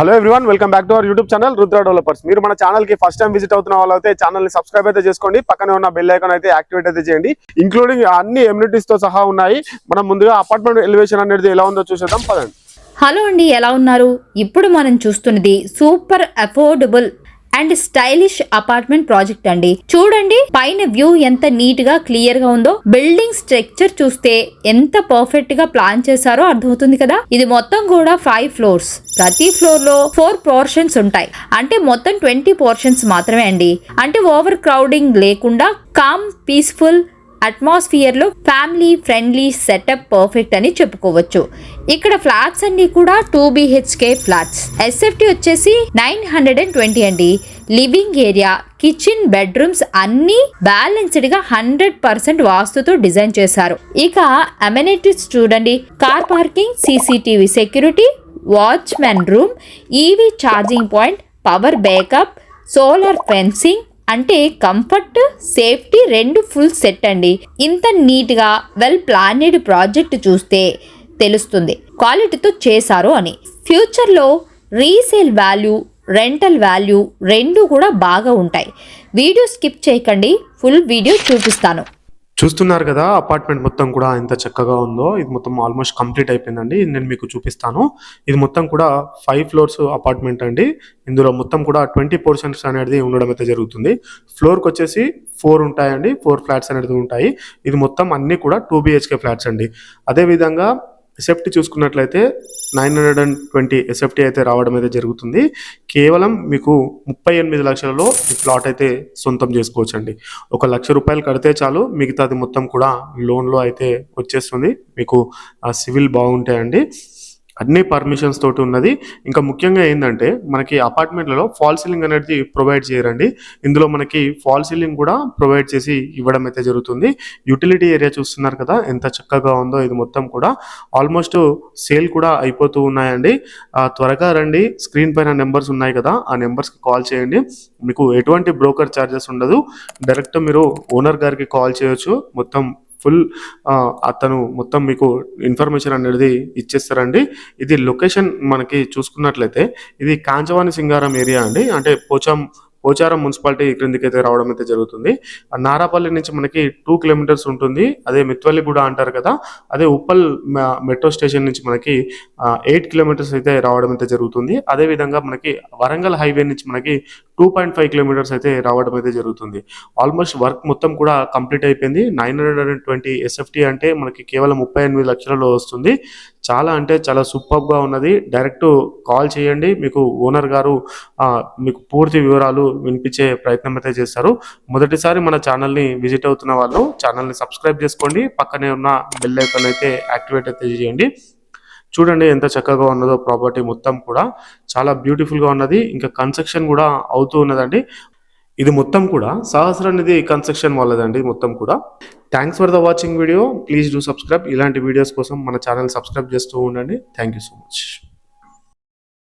Hello everyone welcome back to our YouTube channel Rudra developers మీరు మన ఛానల్కి first time visit అవుతున్న వాళ్ళైతే ఛానల్ని సబ్స్క్రైబ్ అయితే చేసుకోండి. పక్కనే ఉన్న బెల్ ఐకాన్ అయితే యాక్టివేట్ అయితే చేయండి. ఇంక్లూడింగ్ అన్ని ఎమ్యూనిటీస్తో సహా ఉన్నాయి. మనం ముందుగా అపార్ట్మెంట్ ఎలివేషన్ అనేది ఎలా ఉందో చూసేద్దాం పదండి. హలో అండి ఎలా ఉన్నారు? ఇప్పుడు మనం చూస్తున్నది super affordable and stylish apartment project అండి. చూడండి పైన వ్యూ ఎంత నీట్గా క్లియర్గా ఉందో. బిల్డింగ్ స్ట్రక్చర్ చూస్తే ఎంత పర్ఫెక్ట్గా ప్లాన్ చేశారో అర్థమవుతుంది కదా. ఇది మొత్తం కూడా ఫైవ్ ఫ్లోర్స్ ప్రతి ఫ్లోర్లో ఫోర్ పోర్షన్స్ ఉంటాయి. అంటే మొత్తం ట్వంటీ పోర్షన్స్ మాత్రమే అండి. అంటే ఓవర్ క్రౌడింగ్ లేకుండా కామ్ పీస్ఫుల్ అట్మాస్ఫియర్లో ఫ్యామిలీ ఫ్రెండ్లీ సెటప్ పర్ఫెక్ట్ అని చెప్పుకోవచ్చు. ఇక్కడ ఫ్లాట్స్ అన్ని కూడా టూ బిహెచ్కే ఫ్లాట్స్. ఎస్ఎఫ్టి వచ్చేసి నైన్ హండ్రెడ్ అండ్ ట్వంటీ అండి. లివింగ్ ఏరియా కిచెన్ బెడ్రూమ్స్ అన్ని బ్యాలెన్స్డ్గా హండ్రెడ్ పర్సెంట్ వాస్తుతో డిజైన్ చేశారు. ఇక అమెనిటీస్ చూడండి. Car parking CCTV security watchman room EV charging point power backup solar fencing అంటే కంఫర్ట్ సేఫ్టీ రెండు ఫుల్ సెట్ అండి. ఇంత నీట్గా వెల్ ప్లానెడ్ ప్రాజెక్ట్ చూస్తే తెలుస్తుంది. క్వాలిటీతో చేశారు అని. ఫ్యూచర్లో రీసేల్ వాల్యూ రెంటల్ వాల్యూ రెండు కూడా బాగా ఉంటాయి. వీడియో స్కిప్ చేయకండి. ఫుల్ వీడియో చూపిస్తాను. చూస్తున్నారు కదా అపార్ట్మెంట్ మొత్తం కూడా ఎంత చక్కగా ఉందో. ఇది మొత్తం ఆల్మోస్ట్ కంప్లీట్ అయిపోయిందండి. నేను మీకు చూపిస్తాను. ఇది మొత్తం కూడా ఫైవ్ ఫ్లోర్స్ అపార్ట్మెంట్ అండి. ఇందులో మొత్తం కూడా ట్వంటీ పోర్షన్స్ అనేది ఉండడం అయితే జరుగుతుంది. ఫ్లోర్కి వచ్చేసి ఫోర్ ఉంటాయండి. ఫోర్ ఫ్లాట్స్ అనేది ఉంటాయి. ఇది మొత్తం అన్ని కూడా టూ బిహెచ్కే ఫ్లాట్స్ అండి. అదేవిధంగా ఎస్ఎఫ్టీ చూసుకున్నట్లయితే nine hundred and twenty SFT అయితే రావడం అయితే జరుగుతుంది. కేవలం మీకు ముప్పై ఎనిమిది లక్షలలో ఈ ప్లాట్ అయితే సొంతం చేసుకోవచ్చు అండి ఒక లక్ష రూపాయలు కడితే చాలు మిగతాది మొత్తం కూడా లోన్లో అయితే వచ్చేస్తుంది. మీకు ఆ సివిల్ బాగుంటాయండి. అన్ని పర్మిషన్స్ తోటి ఉన్నది. ఇంకా ముఖ్యంగా ఏంటంటే మనకి అపార్ట్మెంట్లలో ఫాల్ సీలింగ్ అనేది ప్రొవైడ్ చేయరండి. ఇందులో మనకి ఫాల్ సీలింగ్ కూడా ప్రొవైడ్ చేసి ఇవ్వడం అయితే జరుగుతుంది. యూటిలిటీ ఏరియా చూస్తున్నారు కదా ఎంత చక్కగా ఉందో ఇది మొత్తం కూడా. ఆల్మోస్ట్ సేల్ కూడా అయిపోతూ ఉన్నాయండి. త్వరగా రండి. స్క్రీన్ పైన నెంబర్స్ ఉన్నాయి కదా ఆ నెంబర్స్కి కాల్ చేయండి. మీకు ఎటువంటి బ్రోకర్ ఛార్జెస్ ఉండదు. డైరెక్ట్ మీరు ఓనర్ గారికి కాల్ చేయొచ్చు. మొత్తం ఫుల్ అతను మొత్తం మీకు ఇన్ఫర్మేషన్ అనేది ఇచ్చేస్తారండి. ఇది లొకేషన్ మనకి చూసుకున్నట్లయితే ఇది కాంచవాణి సింగారం ఏరియా అండి. అంటే పోచం పోచారం మున్సిపాలిటీ క్రిందికి అయితే రావడం అయితే జరుగుతుంది. నారాపల్లి నుంచి మనకి టూ కిలోమీటర్స్ ఉంటుంది. అదే మిత్వల్లిగూడ అంటారు కదా అదే ఉప్పల్ మెట్రో స్టేషన్ నుంచి మనకి ఎయిట్ కిలోమీటర్స్ అయితే రావడం అయితే జరుగుతుంది. అదే విధంగా మనకి వరంగల్ హైవే నుంచి మనకి టూ పాయింట్ ఫైవ్ కిలోమీటర్స్ అయితే రావడం అయితే జరుగుతుంది. ఆల్మోస్ట్ వర్క్ మొత్తం కూడా కంప్లీట్ అయిపోయింది. Nine hundred and twenty SFT అంటే మనకి కేవలం ముప్పై ఎనిమిది లక్షలలో వస్తుంది. చాలా అంటే చాలా సూపర్గా ఉన్నది. డైరెక్ట్ కాల్ చేయండి. మీకు ఓనర్ గారు మీకు పూర్తి వివరాలు వినిపించే ప్రయత్నం అయితే చేస్తారు. మొదటిసారి మన ఛానల్ని విజిట్ అవుతున్న వాళ్ళు ఛానల్ని సబ్స్క్రైబ్ చేసుకోండి. పక్కనే ఉన్న బెల్ ఐకాన్ అయితే యాక్టివేట్ అయితే చేయండి. చూడండి ఎంత చక్కగా ఉన్నదో ప్రాపర్టీ మొత్తం కూడా. చాలా బ్యూటిఫుల్గా ఉన్నది. ఇంకా కన్స్ట్రక్షన్ కూడా అవుతూ ఉన్నదండి. ఇది మొత్తం కూడా సహస్ర నిధి కన్స్ట్రక్షన్ వాళ్ళదండి మొత్తం కూడా. Thanks for the watching video please do subscribe ఇలాంటి వీడియోస్ కోసం మన ఛానల్ సబ్స్క్రైబ్ చేస్తూ ఉండండి. Thank you so much